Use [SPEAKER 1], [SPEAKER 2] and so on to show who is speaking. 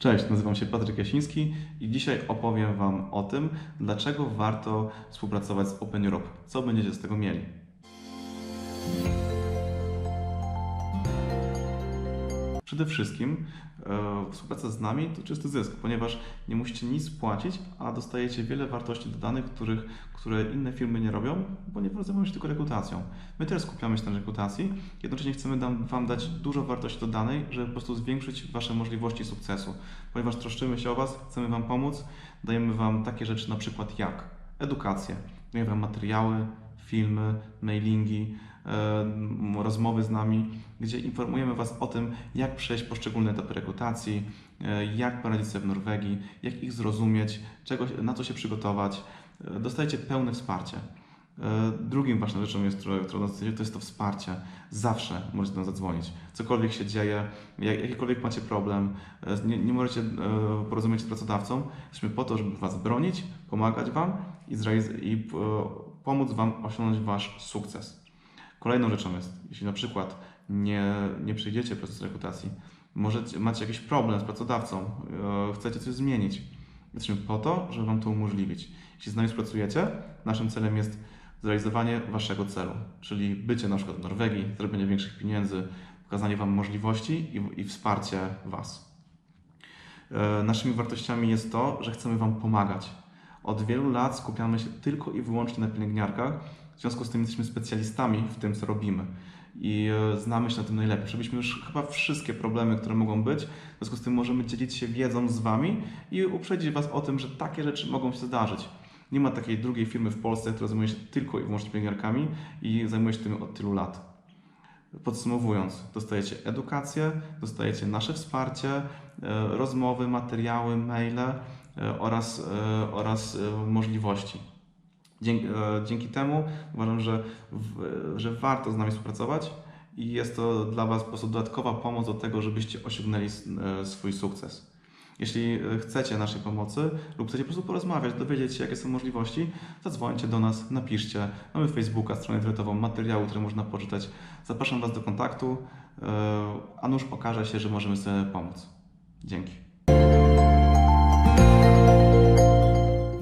[SPEAKER 1] Cześć, nazywam się Patryk Jasiński i dzisiaj opowiem Wam o tym, dlaczego warto współpracować z Open Europe. Co będziecie z tego mieli? Przede wszystkim e, współpraca z nami to czysty zysk, ponieważ nie musicie nic płacić, a dostajecie wiele wartości dodanych, których, które inne firmy nie robią, ponieważ zajmują się tylko rekrutacją. My też skupiamy się na rekrutacji, jednocześnie chcemy dam, Wam dać dużo wartości dodanej, żeby po prostu zwiększyć Wasze możliwości sukcesu. Ponieważ troszczymy się o Was, chcemy Wam pomóc, dajemy Wam takie rzeczy na przykład jak edukację, dajemy Wam materiały, filmy, mailingi, e, rozmowy z nami, gdzie informujemy Was o tym, jak przejść poszczególne etapy rekrutacji, e, jak poradzić sobie w Norwegii, jak ich zrozumieć, czego, na co się przygotować. E, Dostajecie pełne wsparcie. Drugim ważną rzeczą, jest, nas dotyczy, to jest to wsparcie. Zawsze możecie do nas zadzwonić. Cokolwiek się dzieje, jak, jakikolwiek macie problem, nie, nie możecie porozumieć z pracodawcą, jesteśmy po to, żeby Was bronić, pomagać Wam i, i pomóc Wam osiągnąć Wasz sukces. Kolejną rzeczą jest, jeśli na przykład nie, nie przejdziecie procesu rekrutacji, możecie, macie jakiś problem z pracodawcą, e, chcecie coś zmienić, jesteśmy po to, żeby Wam to umożliwić. Jeśli z nami współpracujecie, naszym celem jest zrealizowanie Waszego celu, czyli bycie na przykład w Norwegii, zrobienie większych pieniędzy, pokazanie Wam możliwości i, i wsparcie Was. E, Naszymi wartościami jest to, że chcemy Wam pomagać. Od wielu lat skupiamy się tylko i wyłącznie na pielęgniarkach, w związku z tym jesteśmy specjalistami w tym, co robimy. I e, znamy się na tym najlepiej. Przebyliśmy już chyba wszystkie problemy, które mogą być. W związku z tym możemy dzielić się wiedzą z Wami i uprzedzić Was o tym, że takie rzeczy mogą się zdarzyć. Nie ma takiej drugiej firmy w Polsce, która zajmuje się tylko i wyłącznie pielęgniarkami i zajmuje się tym od tylu lat. Podsumowując, dostajecie edukację, dostajecie nasze wsparcie, e, rozmowy, materiały, maile oraz, e, oraz e, możliwości. Dzięki, e, dzięki temu uważam, że, że warto z nami współpracować i jest to dla Was po prostu dodatkowa pomoc do tego, żebyście osiągnęli e, swój sukces. Jeśli e, chcecie naszej pomocy lub chcecie po prostu porozmawiać, dowiedzieć się, jakie są możliwości, zadzwońcie do nas, napiszcie. Mamy Facebooka, stronę internetową, materiały, które można poczytać. Zapraszam Was do kontaktu, e, a nuż okaże się, że możemy sobie pomóc. Dzięki.